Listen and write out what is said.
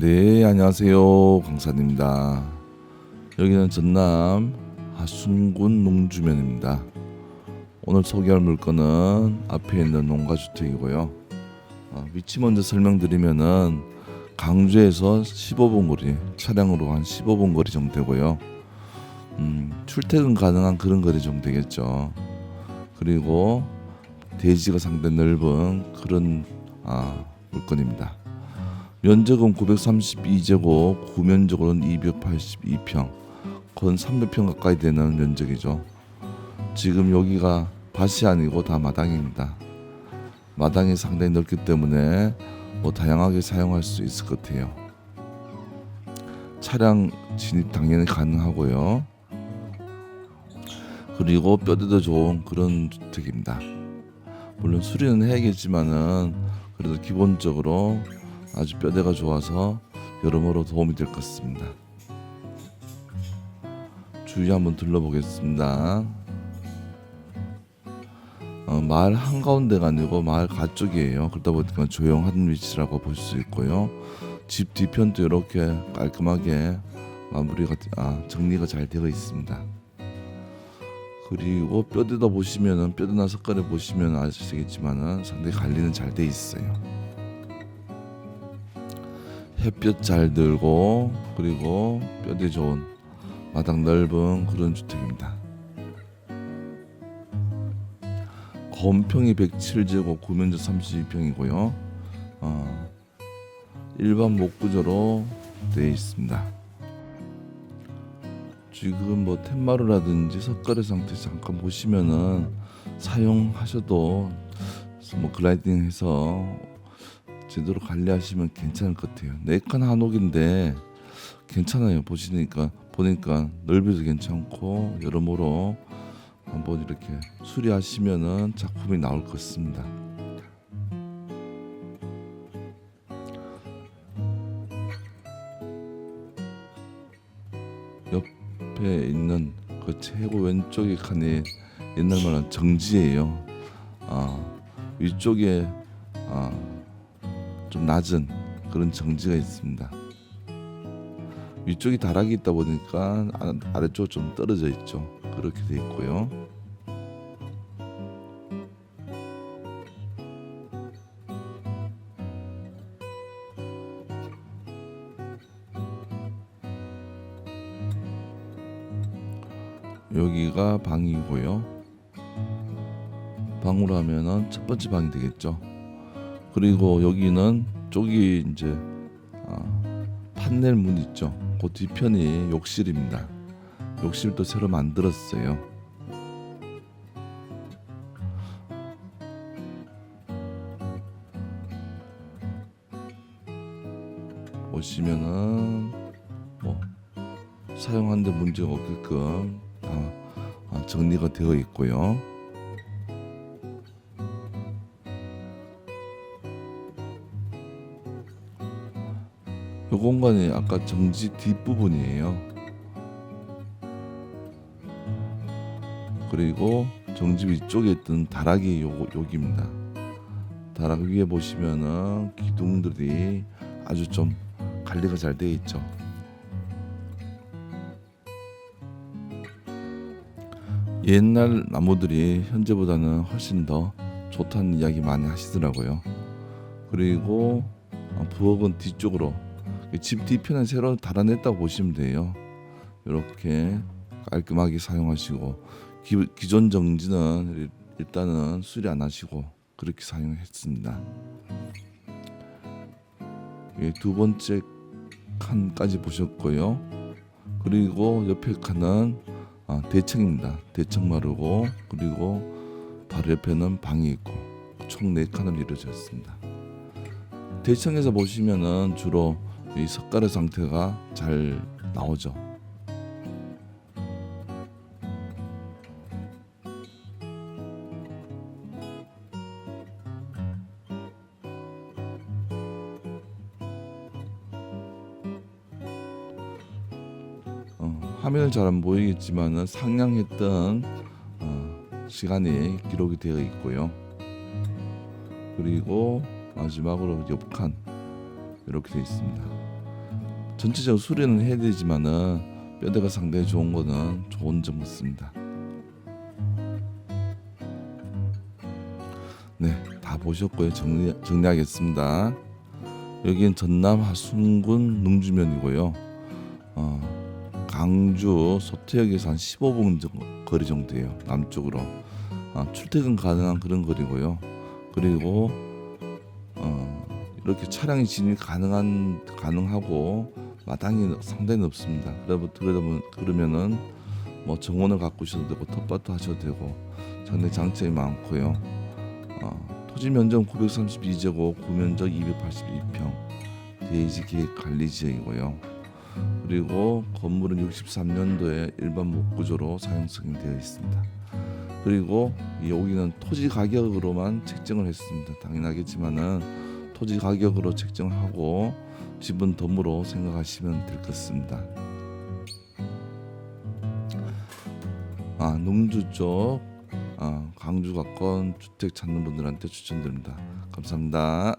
네, 안녕하세요. 강산입니다. 여기는 전남 하순군 농주면입니다. 오늘 소개할 물건은 앞에 있는 농가주택이고요. 어, 위치 먼저 설명드리면은 강주에서 15분 거리, 차량으로 한 15분 거리 정도 되고요. 음, 출퇴근 가능한 그런 거리 정도 되겠죠. 그리고 대지가 상당히 넓은 그런 아, 물건입니다. 면적은 932제곱, 구면적으로는 282평, 건 300평 가까이 되는 면적이죠. 지금 여기가 밭이 아니고 다 마당입니다. 마당이 상당히 넓기 때문에 뭐 다양하게 사용할 수 있을 것 같아요. 차량 진입 당연히 가능하고요. 그리고 뼈대도 좋은 그런 주택입니다. 물론 수리는 해야겠지만은 그래도 기본적으로 아주 뼈대가 좋아서 여러모로 도움이 될 것 같습니다. 주위 한번 둘러보겠습니다. 어, 마을 한가운데가 아니고 마을 가쪽이에요. 그러다 보니까 조용한 위치라고 볼 수 있고요. 집 뒤편도 이렇게 깔끔하게 마무리가 아, 정리가 잘 되어 있습니다. 그리고 뼈대도 보시면은 뼈대나 색깔을 보시면 아시겠지만은 상당히 관리는 잘 돼 있어요. 햇볕 잘 들고 그리고 뼈대 좋은 마당 넓은 그런 주택입니다. 건평이 107제곱 구면적 32평이고요. 어, 일반 목구조로 되어 있습니다. 지금 뭐 텐마루라든지 석가래 상태 잠깐 보시면은 사용하셔도 뭐 글라이딩해서 제대로 관리하시면 괜찮을 것 같아요. 네칸 한옥인데 괜찮아요. 보시니까 보니까 넓이도 괜찮고 여러모로 한번 이렇게 수리하시면은 작품이 나올 것 같습니다. 옆에 있는 그 최고 왼쪽의 칸이 옛날 말한 정지예요. 아, 위쪽에 아, 좀 낮은 그런 정지가 있습니다. 위쪽이 다락이 있다 보니까 아- 아래쪽 좀 떨어져 있죠. 그렇게 돼 있고요. 여기가 방이고요. 방으로 하면은 첫 번째 방이 되겠죠. 그리고 여기는 쪽이 이제 아, 판넬 문 있죠. 그 뒤편이 욕실입니다. 욕실도 새로 만들었어요. 보시면은 뭐 사용하는데 문제가 없게끔 다 아, 정리가 되어 있고요. 요 공간이 아까 정지 뒷부분이에요. 그리고 정지 위쪽에 있던 다락이 요 여기입니다. 다락 위에 보시면은 기둥들이 아주 좀 관리가 잘 되어 있죠. 옛날 나무들이 현재보다는 훨씬 더 좋다는 이야기 많이 하시더라고요. 그리고 어, 부엌은 뒤쪽으로 집 뒤편에 새로 달아냈다고 보시면 돼요. 이렇게 깔끔하게 사용하시고 기, 기존 정지는 일- 일단은 수리 안 하시고 그렇게 사용했습니다. 예, 두 번째 칸까지 보셨고요. 그리고 옆에 칸은 아, 대청입니다. 대청 마루고 그리고 바로 옆에는 방이 있고 총 네 칸으로 이루어져 있습니다. 대청에서 보시면은 주로 이 석가래 상태가 잘 나오죠. 어, 화면을 잘 안 보이겠지만은 상향했던 어, 시간이 기록이 되어 있고요. 그리고 마지막으로 옆칸 이렇게 되어 있습니다. 전체적으로 수리는 해야 되지만은 뼈대가 상당히 좋은 거는 좋은 점 같습니다. 네, 다 보셨고요. 정리 정리하겠습니다. 여기는 전남 하순군 능주면이고요. 어, 강주 소태역에서 한 15분 정도 거리 정도예요. 남쪽으로 어, 출퇴근 가능한 그런 거리고요. 그리고 어, 이렇게 차량이 진입 가능한 가능하고 마당이 상당히 넓습니다. 그러다 그러면은 뭐 정원을 가꾸셔도 되고 텃밭도 하셔도 되고 상당히 장점이 많고요. 어, 토지 면적 932제곱, 구면적 282평, 대지 계획 관리 지역이고요. 그리고 건물은 63년도에 일반 목구조로 사용 승인되어 있습니다. 그리고 여기는 토지 가격으로만 책정을 했습니다. 당연하겠지만은 토지 가격으로 책정하고 집은 덤으로 생각하시면 될 것 같습니다. 아 농주 쪽 아, 강주 가까운 주택 찾는 분들한테 추천드립니다. 감사합니다.